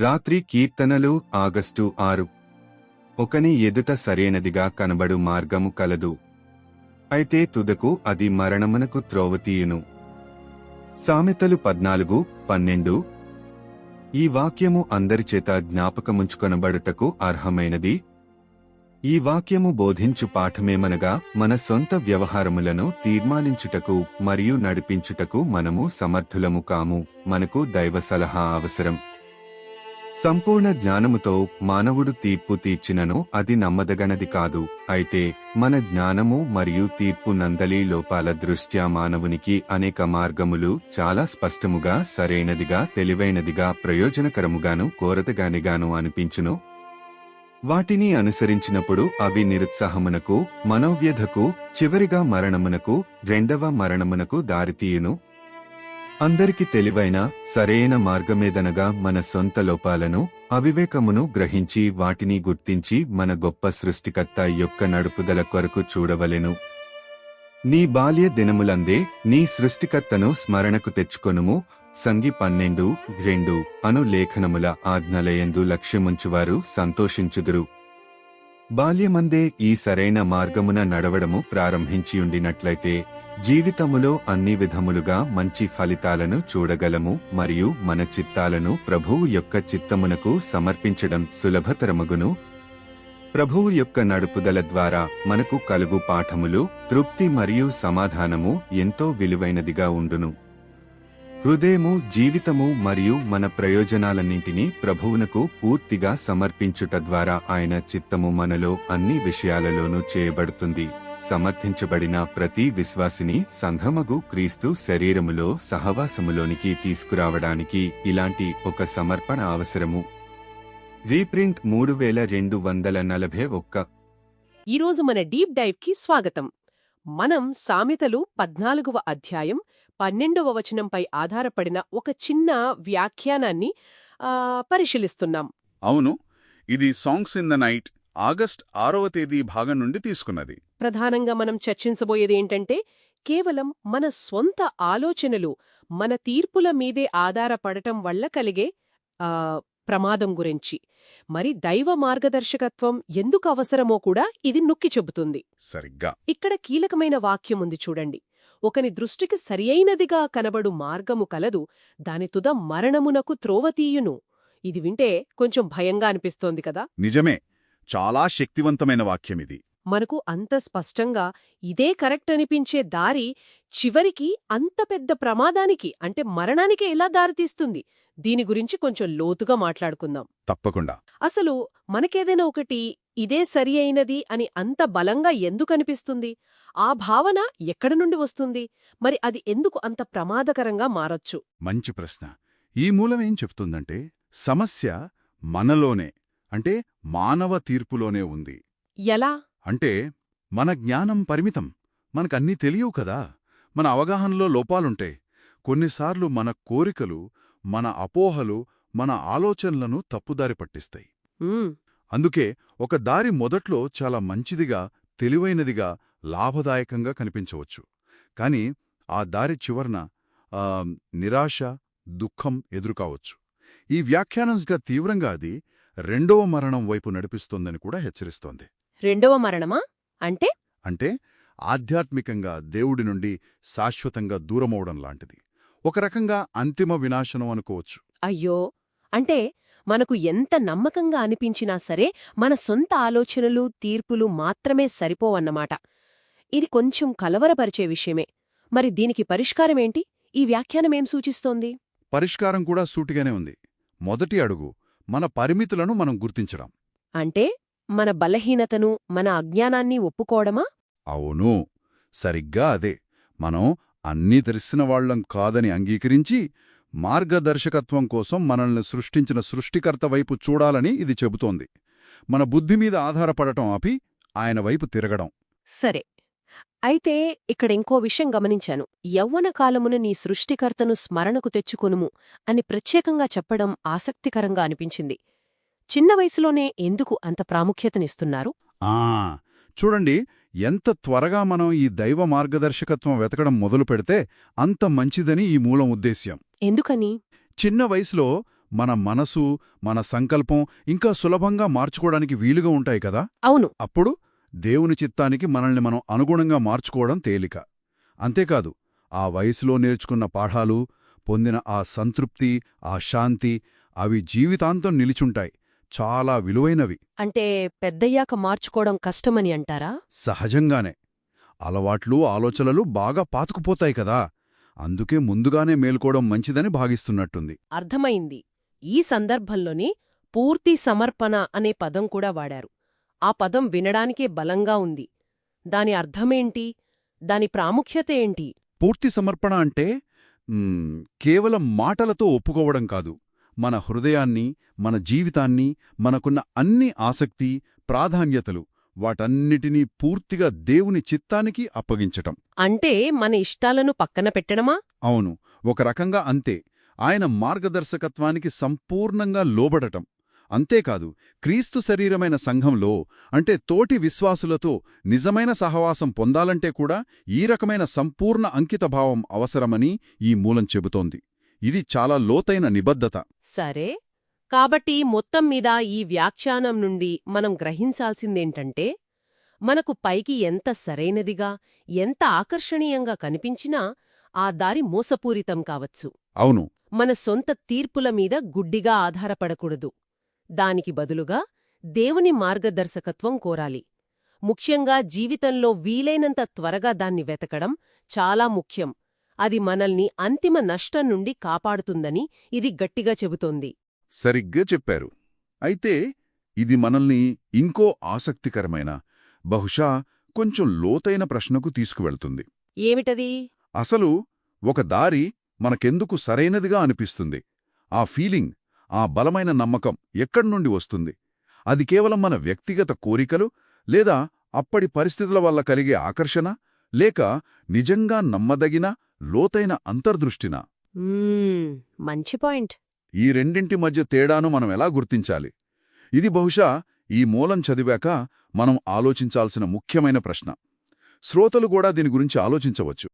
రాత్రి కీర్తనలు ఆగస్టు ఆరు. ఒకని ఎదుట సరైనదిగా కనబడు మార్గము కలదు. అయితే తుదకు అది మరణమునకు త్రోవతీయును. సామెతలు పద్నాలుగు పన్నెండు. ఈ వాక్యము అందరిచేత జ్ఞాపకముంచుకొనబడుటకు అర్హమైనది. ఈ వాక్యము బోధించు పాఠమేమనగా మన సొంత వ్యవహారములను తీర్మానించుటకు మరియు నడిపించుటకు మనము సమర్థులము కాము మనకు దైవ సలహా అవసరం. సంపూర్ణ జ్ఞానముతో మానవుడు తీర్పు తీర్చినను అది నమ్మదగనది కాదు. అయితే మన జ్ఞానము మరియు తీర్పు నందలి లోపాల దృష్ట్యా మానవునికి అనేక మార్గములు చాలా స్పష్టముగా సరైనదిగా తెలివైనదిగా ప్రయోజనకరముగాను కోరతగానిగాను అనిపించును. వాటిని అనుసరించినప్పుడు అవి నిరుత్సాహమునకు మనోవ్యధకు చివరిగా మరణమునకు రెండవ మరణమునకు దారితీయును. అందరికి తెలివైన సరైన మార్గమేదనగా మన సొంత లోపాలను అవివేకమును గ్రహించి వాటిని గుర్తించి మన గొప్ప సృష్టికర్త యొక్క నడుపుదల కొరకు చూడవలెను. నీ బాల్య దినములందే నీ సృష్టికర్తను స్మరణకు తెచ్చుకొనుము. సంగి పన్నెండు రెండు అను లేఖనముల ఆజ్ఞలయందు లక్ష్యముంచువారు సంతోషించుదురు. బాల్యమందే ఈ సరైన మార్గమున నడవడము ప్రారంభించియుండినట్లయితే జీవితములో అన్ని విధములుగా మంచి ఫలితాలను చూడగలము మరియు మన చిత్తాలను ప్రభువు యొక్క చిత్తమునకు సమర్పించడం సులభతరమగును. ప్రభువు యొక్క నడుపుదల ద్వారా మనకు కలుగు పాఠములు తృప్తి మరియు సమాధానము ఎంతో విలువైనదిగా ఉండును. హృదయము జీవితము మరియు మన ప్రయోజనాలన్నింటినీ ప్రభువునకు పూర్తిగా సమర్పించుట ద్వారా ఆయన చిత్తము మనలో అన్ని విషయాలలోనూ చేయబడుతుంది. సమర్థించబడిన ప్రతి విశ్వాసిని సంఘమగు క్రీస్తు శరీరములో సహవాసములోనికి తీసుకురావడానికి ఇలాంటి ఒక సమర్పణ అవసరము. రీప్రింట్ మూడు వేల రెండు వందల నలభై ఒక్క. ఈరోజు మన డీప్ డైవ్కి స్వాగతం. మనం సామెతలు పద్నాలుగవ అధ్యాయం పన్నెండవ వచనంపై ఆధారపడిన ఒక చిన్న వ్యాఖ్యానాన్ని పరిశీలిస్తున్నాం. అవును ఇది songs in the night August ఆరవ తేదీ భాగం నుండి తీసుకున్నది. ప్రధానంగా మనం చర్చించబోయేది ఏంటంటే కేవలం మన స్వంత ఆలోచనలు మన తీర్పుల మీదే ఆధారపడటం వల్ల కలిగే ప్రమాదం గురించి. మరి దైవ మార్గదర్శకత్వం ఎందుకు అవసరమో కూడా ఇది నొక్కి చెబుతుంది. సరిగ్గా. ఇక్కడ కీలకమైన వాక్యముంది చూడండి. ఒకని దృష్టికి సరియైనదిగా కనబడు మార్గము కలదు దాని తుద మరణమునకు త్రోవతీయును ఇది వింటే కొంచెం భయంగా అనిపిస్తోంది కదా? నిజమే. చాలా శక్తివంతమైన వాక్యమిది. మనకు అంత స్పష్టంగా ఇదే కరెక్ట్ అనిపించే దారి చివరికి అంత పెద్ద ప్రమాదానికి అంటే మరణానికి ఎలా దారితీస్తుంది దీని గురించి కొంచెం లోతుగా మాట్లాడుకుందాం. తప్పకుండా. అసలు మనకేదైనా ఒకటి ఇదే సరి అయినది అని అంత బలంగా ఎందుకనిపిస్తుంది ఆ భావన ఎక్కడి నుండి వస్తుంది? మరి అది ఎందుకు అంత ప్రమాదకరంగా మారొచ్చు? మంచి ప్రశ్న. ఈ మూలం ఏం చెప్తుందంటే సమస్య మనలోనే అంటే మానవ తీర్పులోనే ఉంది. ఎలా? అంటే మన జ్ఞానం పరిమితం. మనకన్నీ తెలియవు కదా. మన అవగాహనలో లోపాలుంటాయి కొన్నిసార్లు మన కోరికలు మన అపోహలు మన ఆలోచనలను తప్పుదారి పట్టిస్తాయి. అందుకే ఒక దారి మొదట్లో చాలా మంచిదిగా తెలివైనదిగా లాభదాయకంగా కనిపించవచ్చు. కాని ఆ దారి చివరన నిరాశ దుఃఖం ఎదురుకావచ్చు. ఈ వ్యాఖ్యానంగా తీవ్రంగా అది రెండవ మరణం వైపు నడిపిస్తోందని కూడా హెచ్చరిస్తోంది. రెండవ మరణమా? అంటే? అంటే ఆధ్యాత్మికంగా దేవుడి నుండి శాశ్వతంగా దూరమవడం లాంటిది. ఒక రకంగా అంతిమ వినాశనం అనుకోవచ్చు. అయ్యో! అంటే మనకు ఎంత నమ్మకంగా అనిపించినా సరే మన సొంత ఆలోచనలు తీర్పులు మాత్రమే సరిపోవన్నమాట. ఇది కొంచెం కలవరపరిచే విషయమే. మరి దీనికి పరిష్కారమేంటి ఈ వ్యాఖ్యానమేం సూచిస్తోంది? పరిష్కారం కూడా సూటిగానే ఉంది. మొదటి అడుగు మన పరిమితులను మనం గుర్తించడం. అంటే? మన బలహీనతను మన అజ్ఞానాన్ని ఒప్పుకోవడమా? అవును. సరిగ్గా అదే. మనం అన్నీ తెలిసిన వాళ్ళం కాదని అంగీకరించి మార్గదర్శకత్వం కోసం మనల్ని సృష్టించిన సృష్టికర్త వైపు చూడాలని ఇది చెబుతోంది. మన బుద్ధి మీద ఆధారపడటం ఆపి ఆయన వైపు తిరగడం. సరే. అయితే ఇక్కడ ఇంకో విషయం గమనించాను. యవ్వన కాలమున నీ సృష్టికర్తను స్మరణకు తెచ్చుకొనుము అని ప్రత్యేకంగా చెప్పడం ఆసక్తికరంగా అనిపించింది. చిన్న వయసులోనే ఎందుకు అంత ప్రాముఖ్యతనిస్తున్నారు? ఆ చూడండి ఎంత త్వరగా మనం ఈ దైవ మార్గదర్శకత్వం వెతకడం మొదలు పెడితే అంత మంచిదని ఈ మూలం ఉద్దేశ్యం. ఎందుకని? చిన్న వయసులో మన మనసు మన సంకల్పం ఇంకా సులభంగా మార్చుకోవడానికి వీలుగా ఉంటాయి కదా? అవును. అప్పుడు దేవుని చిత్తానికి మనల్ని మనం అనుగుణంగా మార్చుకోవడం తేలిక. అంతేకాదు ఆ వయసులో నేర్చుకున్న పాఠాలు పొందిన ఆ సంతృప్తి ఆ శాంతి అవి జీవితాంతం నిలిచుంటాయి. చాలా విలువైనవి. అంటే పెద్దయ్యాక మార్చుకోవడం కష్టమని అంటారా? సహజంగానే. అలవాట్లు ఆలోచనలు బాగా పాతుకుపోతాయి కదా. అందుకే ముందుగానే మేల్కోవడం మంచిదని భావిస్తున్నట్టుంది అర్థమైంది. ఈ సందర్భంలోనే పూర్తి సమర్పణ అనే పదం కూడా వాడారు. ఆ పదం వినడానికే బలంగా ఉంది. దాని అర్థమేంటి? దాని ప్రాముఖ్యత ఏంటి? పూర్తి సమర్పణ అంటే కేవలం మాటలతో ఒప్పుకోవడం కాదు. మన హృదయాన్ని మన జీవితాన్ని మనకున్న అన్ని ఆసక్తి ప్రాధాన్యతలు వాటన్నిటినీ పూర్తిగా దేవుని చిత్తానికి అప్పగించటం. అంటే మన ఇష్టాలను పక్కన పెట్టడమా? అవును. ఒక రకంగా అంతే. ఆయన మార్గదర్శకత్వానికి సంపూర్ణంగా లోబడటం. అంతేకాదు క్రీస్తు శరీరమైన సంఘంలో అంటే తోటి విశ్వాసులతో నిజమైన సహవాసం పొందాలంటే కూడా ఈ రకమైన సంపూర్ణ అంకితభావం అవసరమని ఈ మూలం చెబుతోంది. ఇది చాలా లోతైన నిబద్ధత. సరే. కాబట్టి మొత్తం మీద ఈ వ్యాఖ్యానం నుండి మనం గ్రహించాల్సిందేంటంటే మనకు పైకి ఎంత సరైనదిగా ఎంత ఆకర్షణీయంగా కనిపించినా ఆ దారి మోసపూరితం కావచ్చు. అవును. మన సొంత తీర్పుల మీద గుడ్డిగా ఆధారపడకూడదు. దానికి బదులుగా దేవుని మార్గదర్శకత్వం కోరాలి. ముఖ్యంగా జీవితంలో వీలైనంత త్వరగా దాన్ని వెతకడం చాలా ముఖ్యం. అది మనల్ని అంతిమ నష్టం నుండి కాపాడుతుందని ఇది గట్టిగా చెబుతోంది. సరిగ్గా చెప్పారు. అయితే ఇది మనల్ని ఇంకో ఆసక్తికరమైన బహుశా కొంచెం లోతైన ప్రశ్నకు తీసుకువెళ్తుంది. ఏమిటది? అసలు ఒక దారి మనకెందుకు సరైనదిగా అనిపిస్తుంది? ఆ ఫీలింగ్ ఆ బలమైన నమ్మకం ఎక్కడ్నుండి వస్తుంది? అది కేవలం మన వ్యక్తిగత కోరికలు లేదా అప్పటి పరిస్థితుల వల్ల కలిగే ఆకర్షణ లేక నిజంగా నమ్మదగిన లోతైన అంతర్దృష్టినా. మంచి పాయింట్. ఈ రెండింటి మధ్య తేడాను మనం ఎలా గుర్తించాలి? ఇది బహుశా ఈ మూలం చదివాక మనం ఆలోచించాల్సిన ముఖ్యమైన ప్రశ్న. శ్రోతలు కూడా దీని గురించి ఆలోచించవచ్చు.